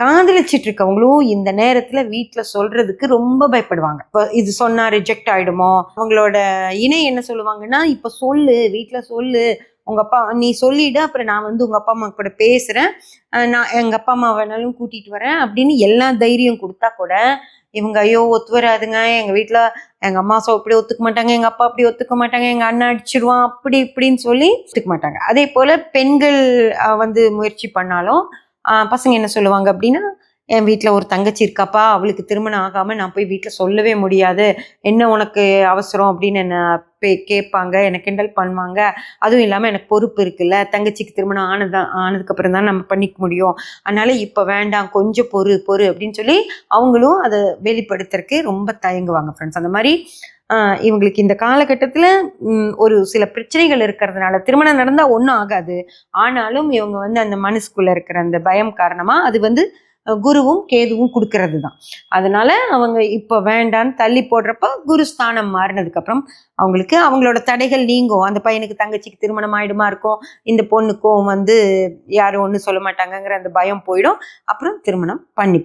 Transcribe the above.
காதலிச்சிட்டு இருக்கவங்களும் இந்த நேரத்தில் வீட்டில் சொல்றதுக்கு ரொம்ப பயப்படுவாங்க. இப்போ இது சொன்னால் ரிஜெக்ட் ஆகிடுமோ அவங்களோட இணை என்ன சொல்லுவாங்கன்னா இப்போ சொல்லு வீட்டில் சொல்லு. உங்கள் அப்பா நீ சொல்லிடு அப்புறம் நான் வந்து உங்கள் அப்பா அம்மா கூட பேசுகிறேன் நான் எங்கள் அப்பா அம்மா வேணாலும் கூட்டிகிட்டு வரேன் அப்படின்னு எல்லா தைரியம் கொடுத்தா கூட இவங்க ஐயோ ஒத்து வராதுங்க எங்கள் வீட்டில் எங்கள் அம்மா சோ இப்படி ஒத்துக்க மாட்டாங்க. எங்கள் அப்பா அப்படி ஒத்துக்க மாட்டாங்க. எங்கள் அண்ணன் அடிச்சிடுவான் அப்படி இப்படின்னு சொல்லி ஒத்துக்க மாட்டாங்க. அதே போல் பெண்கள் வந்து முயற்சி பண்ணாலும் பசங்க என்ன சொல்லுவாங்க அப்படின்னா என் வீட்டில் ஒரு தங்கச்சி இருக்காப்பா அவளுக்கு திருமணம் ஆகாமல் நான் போய் வீட்டில் சொல்லவே முடியாது. என்ன உனக்கு அவசரம்? அப்படின்னு என்ன பே கேட்பாங்க என்னை கிண்டல் பண்ணுவாங்க. அதுவும் இல்லாமல் எனக்கு பொறுப்பு இருக்குல்ல. தங்கச்சிக்கு திருமணம் ஆனது ஆனதுக்கப்புறம் தான் நம்ம பண்ணிக்க முடியும். அதனால இப்போ வேண்டாம் கொஞ்சம் பொறு பொறு அப்படின்னு சொல்லி அவங்களும் அதை வெளிப்படுத்துறதுக்கு ரொம்ப தயங்குவாங்க ஃப்ரெண்ட்ஸ் அந்த மாதிரி இவங்களுக்கு இந்த காலகட்டத்தில் ஒரு சில பிரச்சனைகள் இருக்கிறதுனால திருமணம் நடந்தால் ஒன்றும் ஆகாது. ஆனாலும் இவங்க வந்து அந்த மனசுக்குள்ளே இருக்கிற அந்த பயம் காரணமாக அது வந்து குருவும் கேதுவும் கொடுக்கறது தான் அதனால அவங்க இப்போ வேண்டான்னு தள்ளி போடுறப்ப குரு ஸ்தானம் மாறினதுக்கப்புறம் அவங்களுக்கு அவங்களோட தடைகள் நீங்கும். அந்த பையனுக்கு தங்கச்சிக்கு திருமணம் ஆயிடுமா இருக்கும். இந்த பொண்ணுக்கும் வந்து யாரும் ஒன்றும் சொல்ல மாட்டாங்கங்கிற அந்த பயம் போயிடும். அப்புறம் திருமணம் பண்ணி